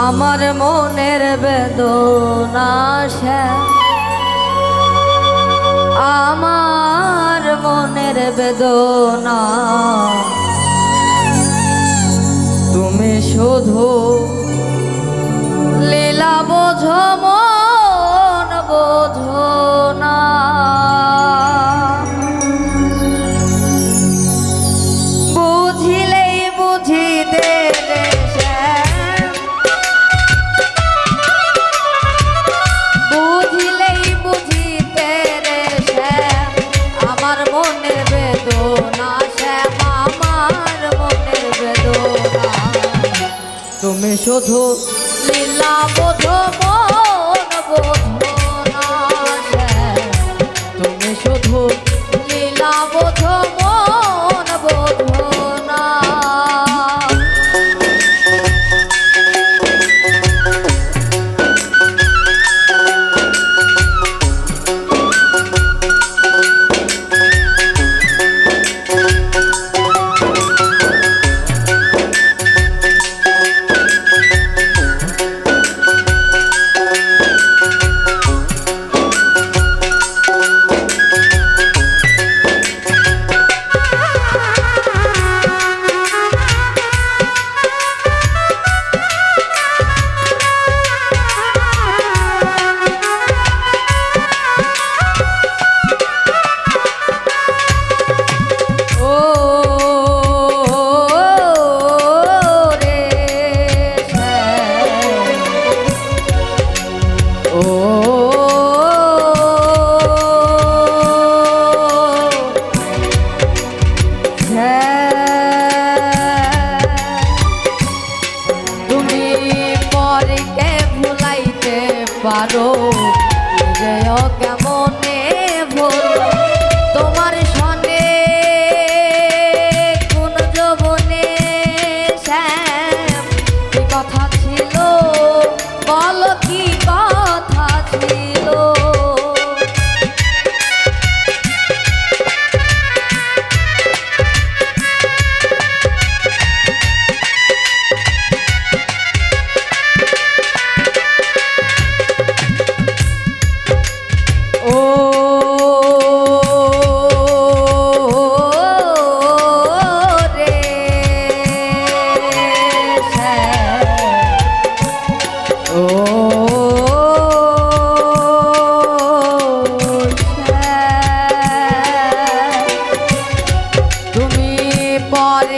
আমার মনের বেদনা আমার মনের বেদনা। তুমি শুধু লীলা বোঝো শুধু। লীলা বোধ মন বোঝো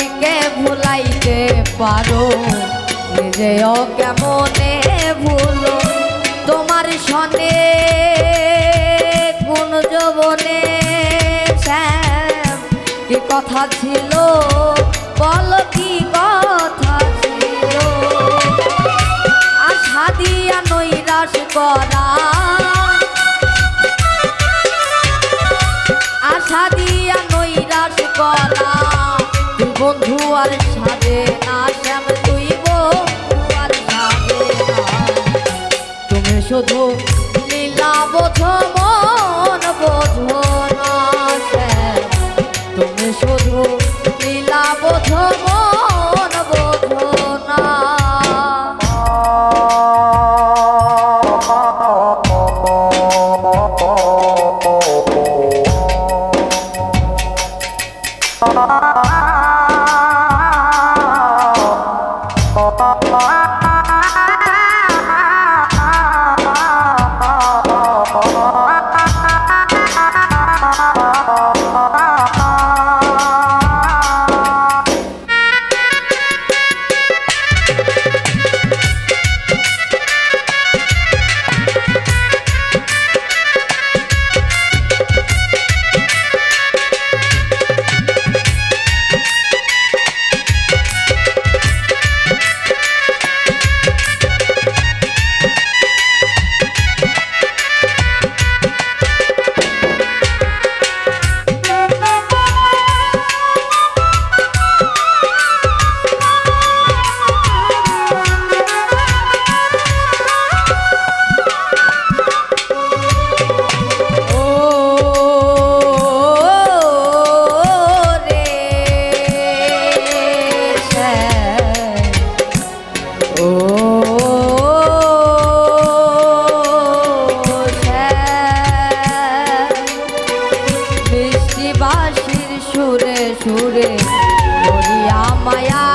পরকে ভুলাইতে পারো? নিজেও কেমনে ভুলো? তোমার সনে কোন যবনে কি কথা ছিল? বল কি কথা ছিল? আশা দিয়া নৈরাশ করা বন্ধু আর সাথে না তুই তুমি শুধু লীলা বোঝো মন বোঝো না শ্যাম তুমি শুধু লীলা বোঝো মন না সুরে সুরে মায়া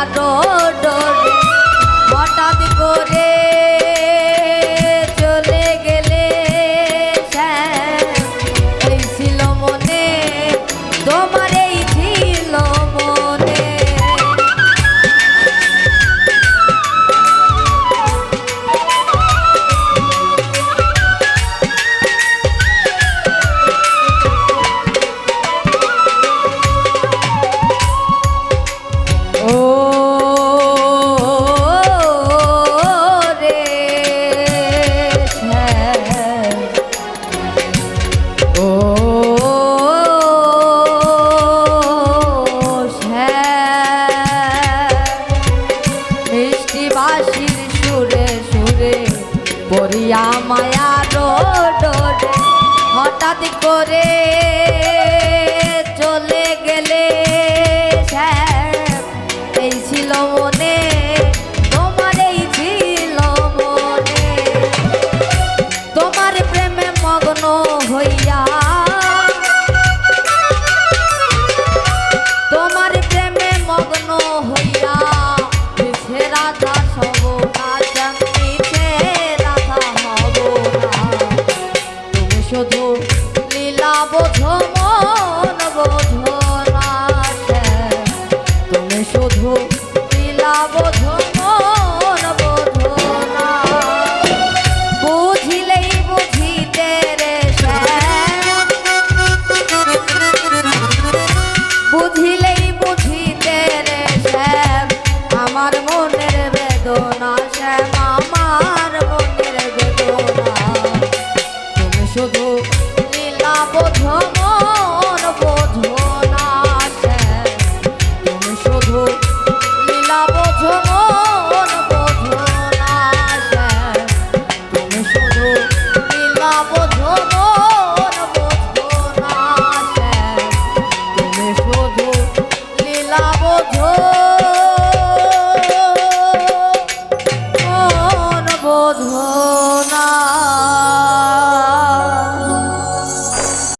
করে